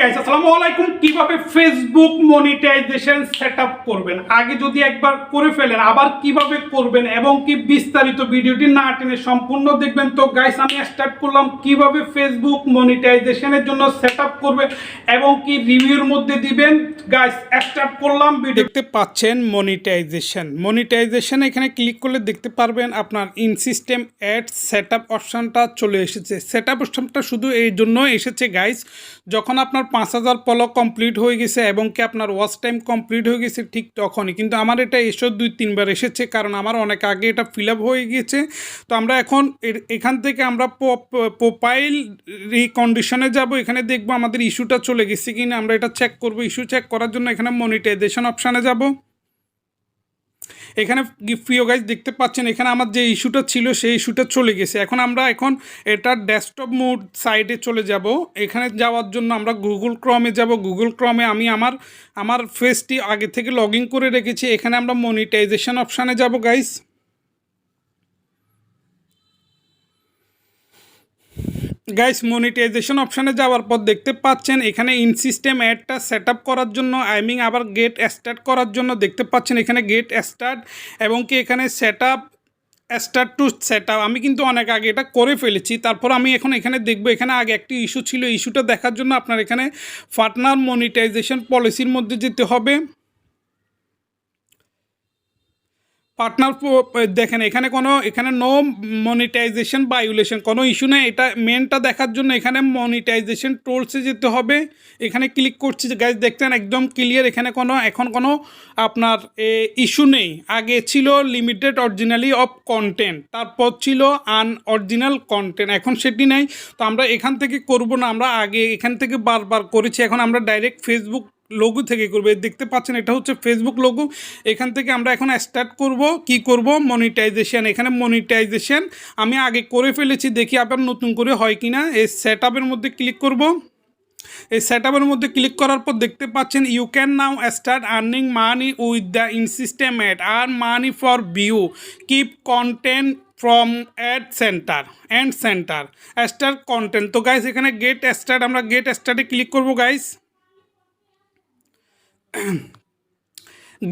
Guys আসসালামু আলাইকুম। কীভাবে ফেসবুক মনিটাইজেশন সেটআপ করবেন? আগে যদি একবার করে ফেলেন, আবার কীভাবে করবেন এবং কি বিস্তারিত ভিডিওটি না টেনে সম্পূর্ণ দেখবেন? তো গাইস আমি স্টার্ট করলাম, কীভাবে ফেসবুক মনিটাইজেশনের জন্য সেটআপ করবেন এবং কি রিভিউর মধ্যে দিবেন? গাইস স্টার্ট করলাম ভিডিও দেখতে পাচ্ছেন মনিটাইজেশন মনিটাইজেশন এখানে ক্লিক করলে দেখতে পারবেন আপনার ইন সিস্টেম অ্যাড সেটআপ অপশনটা চলে এসেছে। সেটআপ অপশনটা শুধু এই জন্য এসেছে গাইস যখন আপনার পাঁচ হাজার পলক কমপ্লিট হয়ে গেছে এবং কি আপনার ওয়াচ টাইম কমপ্লিট হয়ে গেছে ঠিক তখনই। কিন্তু আমার এটা এসো দুই, তিনবার এসেছে কারণ আমার অনেক আগে এটা ফিল আপ হয়ে গিয়েছে। তো আমরা এখন এখান থেকে আমরা প্রোফাইল রিকন্ডিশনে যাব। এখানে দেখব আমাদের ইস্যুটা চলে গেছে কি না আমরা এটা চেক করব। ইস্যু চেক করার জন্য এখানে মনিটাইজেশন অপশানে যাব। এখানে প্রিয় গাইজ দেখতে পাচ্ছেন, এখানে আমার যে ইস্যুটা ছিল, সেই ইস্যুটা চলে গেছে। এখন আমরা এখন এটা ডেস্কটপ মোড সাইডে চলে যাব। এখানে যাওয়ার জন্য আমরা গুগল ক্রমে যাব। গুগল ক্রমে আমি আমার আমার ফেসটি আগে থেকে লগ করে রেখেছি। এখানে আমরা মনিটাইজেশন অপশানে যাব গাইজ গাইস মনিটাইজেশন অপশানে যাওয়ার পর দেখতে পাচ্ছেন, এখানে ইন সিস্টেম অ্যাডটা সেট করার জন্য আই মিন আবার গেট স্টার্ট করার জন্য দেখতে পাচ্ছেন, এখানে গেট স্টার্ট এবং কি এখানে সেট স্টার্ট টু সেট আমি কিন্তু অনেক আগে এটা করে ফেলেছি, তারপর আমি এখন এখানে দেখব, এখানে আগে একটি ইস্যু ছিল ইস্যুটা দেখার জন্য আপনার এখানে পার্টনার মনিটাইজেশন পলিসির মধ্যে যেতে হবে। পার্টনার দেখেন, এখানে কোনো, এখানে নো মনিটাইজেশন ভাইওলেশন কোনো ইস্যু নেই। এটা মেনটা দেখার জন্য এখানে মনিটাইজেশন টোলসে যেতে হবে। এখানে ক্লিক করছি গাইজ দেখতেন একদম ক্লিয়ার এখানে কোনো, এখন কোনো আপনার ইস্যু নেই। আগে ছিল লিমিটেড অরিজিনালি অফ কন্টেন্ট তারপর ছিল আন অরিজিনাল কন্টেন্ট এখন সেটি নেই। তো আমরা এখান থেকে করব না, আমরা আগে এখান থেকে বারবার করেছি, এখন আমরা ডাইরেক্ট ফেসবুক লোগো থেকে করব। দেখতে পাচ্ছেন, এটা হচ্ছে ফেসবুক লোগো এখান থেকে আমরা এখন স্টার্ট করব। কি করব? মনিটাইজেশন এখানে মনিটাইজেশন আমি আগে করে ফেলেছি, দেখি আবার নতুন করে হয় কি না এই সেট মধ্যে ক্লিক করব। এই সেট মধ্যে ক্লিক করার পর দেখতে পাচ্ছেন you can now start earning money with the in system ad R money for view keep content from ad center and center start content তো গাইস এখানে গেট স্টার্ট আমরা গেট স্টার্টে ক্লিক করব গাইস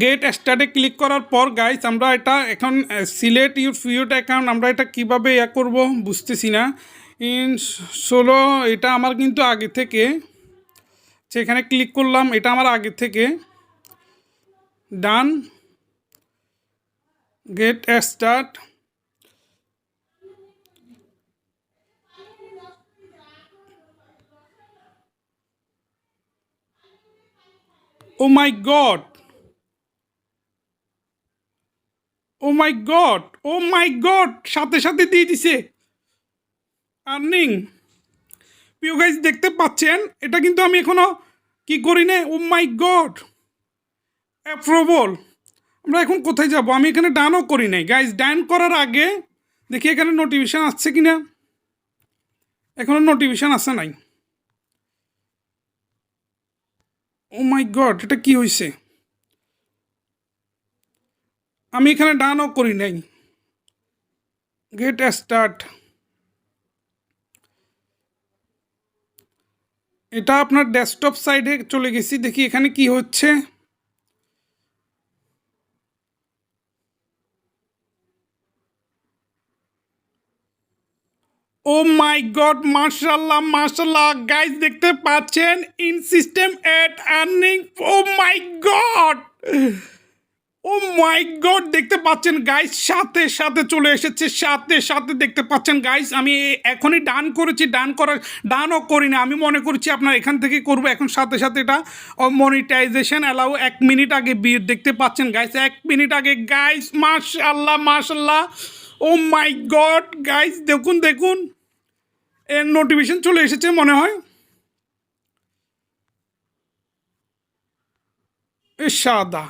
গেট স্টার্টে click করার পর guys আমরা এটা এখন সিলেক্ট ইউর ফিউট অ্যাকাউন্ট আমরা এটা কীভাবে ইয়া করব বুঝতেছি না। ইন ষোলো এটা আমার কিন্তু আগে থেকে সেখানে ক্লিক করলাম, এটা আমার আগে থেকে। Done get start oh my god oh my god oh my god সাথে সাথে দিয়ে দিছে। আর্নিং প্রিয় গাইজ দেখতে পাচ্ছেন? এটা কিন্তু আমি এখনও কি করি না ও মাই গড অ্যাপ্রুভাল আমরা এখন কোথায় যাব? আমি এখানে ডানও করি নাই। গাইজ ডান করার আগে দেখি এখানে নোটিফিকেশান আসছে কি না এখনও নোটিফিকেশান আসে নাই ও মাই গড এটা কি হয়েছে আমি এখানে ডানও করি নাই। গেট স্টার্ট এটা আপনার ডেস্কটপ সাইডে চলে গেছি, দেখি এখানে কি হচ্ছে। ও মাই গড মার্শাল্লাহ মার্শাল্লাহ গাইজ দেখতে পাচ্ছেন in system at earning oh my god. Oh my god, দেখতে পাচ্ছেন গাইস সাথে সাথে চলে এসেছে, সাথে সাথে দেখতে পাচ্ছেন গাইস আমি এখনই ডান করেছি ডান করার ডানও করি না আমি মনে করছি আপনার এখান থেকে করব, এখন সাথে সাথে এটা মনিটাইজেশন অ্যালাউ এক মিনিট আগে দেখতে পাচ্ছেন গাইস এক মিনিট আগে গাইস মার্শাল্লাহ মাশাল্লাহ ও মাই গড গাইস দেখুন দেখুন। এর নোটিফিকেশন চলে এসেছে, মনে হয়। সাদা।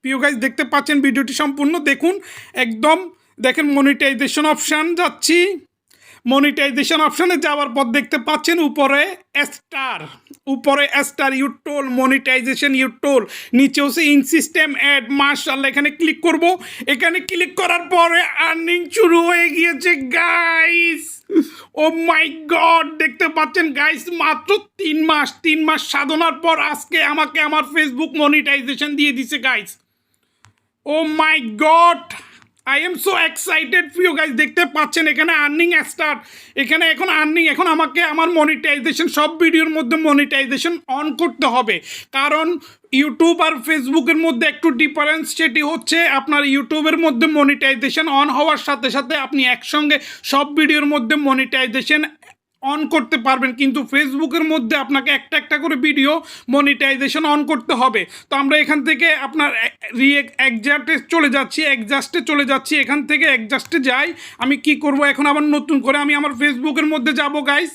প্রিয় গাইজ দেখতে পাচ্ছেন ভিডিওটি সম্পূর্ণ। দেখুন, একদম দেখেন মনিটাইজেশন অপশান যাচ্ছি। মনিটাইজেশন অপশানে যাওয়ার পর দেখতে পাচ্ছেন। উপরে স্টার উপরে স্টার ইউটোল মনিটাইজেশন ইউটোল নিচে হচ্ছে ইন সিস্টেম অ্যাড মার্শাল্লাহ এখানে ক্লিক করব। এখানে ক্লিক করার পরে আর্নিং শুরু হয়ে গিয়েছে গাইস ও মাই গড দেখতে পাচ্ছেন গাইস মাত্র তিন মাস তিন মাস সাধনার পর আজকে আমাকে আমার ফেসবুক মনিটাইজেশন দিয়ে দিছে guys oh my god I am so excited phew guys দেখতে পাচ্ছেন, এখানে আর্নিং স্টার্ট এখানে এখন আর্নিং এখন আমাকে আমার মনিটাইজেশন সব ভিডিওর মধ্যে মনিটাইজেশন অন করতে হবে। কারণ ইউটিউব আর ফেসবুকের মধ্যে একটু ডিফারেন্স সেটি হচ্ছে, আপনার ইউটিউবের মধ্যে মনিটাইজেশন অন হওয়ার সাথে সাথে আপনি একসঙ্গে সব ভিডিওর মধ্যে মনিটাইজেশন অন করতে পারবেন, কিন্তু ফেসবুকের মধ্যে আপনাকে একটা একটা করে ভিডিও মনিটাইজেশন অন করতে হবে। তো আমরা এখান থেকে আপনার রিয়েক একজাস্টে চলে যাচ্ছি একজাস্টে চলে যাচ্ছি, এখান থেকে একজাস্টে যাই। আমি কি করব এখন আবার নতুন করে? আমি আমার ফেসবুকের মধ্যে যাব গাইস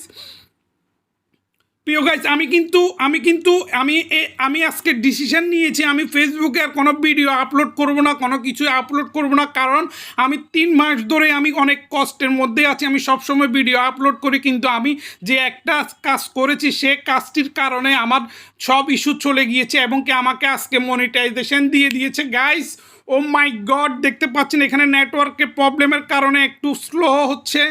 প্রিয় গাইস আমি কিন্তু আমি কিন্তু, আমি আমি আজকে ডিসিশন নিয়েছি, আমি ফেসবুকে আর কোনো ভিডিও আপলোড করব না, কোনো কিছু আপলোড করব না, কারণ আমি তিন মাস ধরে আমি অনেক কষ্টের মধ্যে আছি, আমি সবসময় ভিডিও আপলোড করি, কিন্তু আমি যে একটা কাজ করেছি, সে কাজটির কারণে আমার সব ইস্যু চলে গিয়েছে এবং কি আমাকে আজকে মনিটাইজেশন দিয়ে দিয়েছে। গাইস ও মাই গড দেখতে পাচ্ছেন, এখানে নেটওয়ার্কের প্রবলেমের কারণে একটু স্লো হচ্ছে।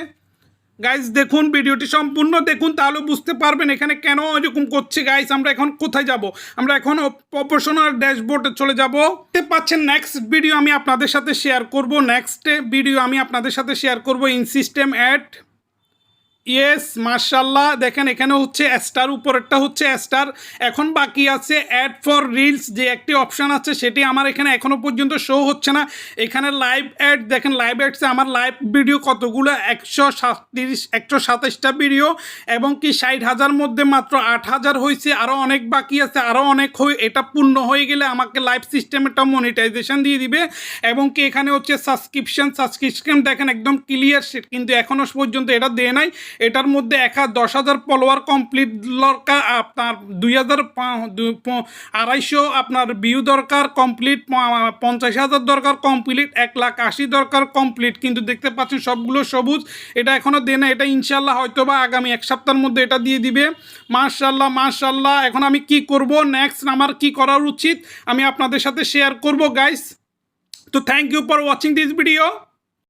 গাইজ দেখুন, ভিডিওটি সম্পূর্ণ দেখুন, তাহলে বুঝতে পারবেন এখানে কেন এরকম করছে। গাইজ আমরা এখন কোথায় যাব? আমরা এখন প্রফেশনাল ড্যাশবোর্ডে চলে যাব। দেখতে পাচ্ছেন নেক্সট ভিডিও আমি আপনাদের সাথে শেয়ার করব। নেক্সট ভিডিও আমি আপনাদের সাথে শেয়ার করব ইন সিস্টেম অ্যাড ইয়েস মার্শাল্লাহ দেখেন, এখানে হচ্ছে স্টার উপরেরটা হচ্ছে অ্যাস্টার এখন বাকি আছে অ্যাড ফর রিলস যে একটি অপশান আছে, সেটি আমার এখানে এখনও পর্যন্ত শো হচ্ছে না। এখানে লাইভ অ্যাড দেখেন লাইভ অ্যাডসে আমার লাইভ ভিডিও কতগুলো? একশো সাতত্রিশ একশো সাতাশটা ভিডিও এবং কি ষাট হাজার মধ্যে মাত্র আট হাজার হয়েছে আরও অনেক বাকি আছে আরও অনেক হয়ে এটা পূর্ণ হয়ে গেলে আমাকে লাইভ সিস্টেমটা মনিটাইজেশন দিয়ে দিবে। এবং কি এখানে হচ্ছে সাবস্ক্রিপশন সাবস্ক্রিপশন দেখেন, একদম ক্লিয়ার সেট কিন্তু এখনও পর্যন্ত এটা দেয় নাই। এটার মধ্যে এক দশ হাজার ফলোয়ার কমপ্লিট দরকার, আপনার দুই হাজার আড়াইশো আপনার ভিউ দরকার কমপ্লিট পঞ্চাশ হাজার দরকার কমপ্লিট এক লাখ আশি দরকার কমপ্লিট কিন্তু দেখতে পাচ্ছেন সবগুলো সবুজ, এটা এখনও দেয় না এটা ইনশাল্লাহ হয়তো বা আগামী এক সপ্তাহের মধ্যে এটা দিয়ে দিবে। মার্শাল্লাহ মার্শাল্লাহ এখন আমি কি করব নেক্সট আমার কি করা উচিত, আমি আপনাদের সাথে শেয়ার করব গাইস তো thank you for watching this video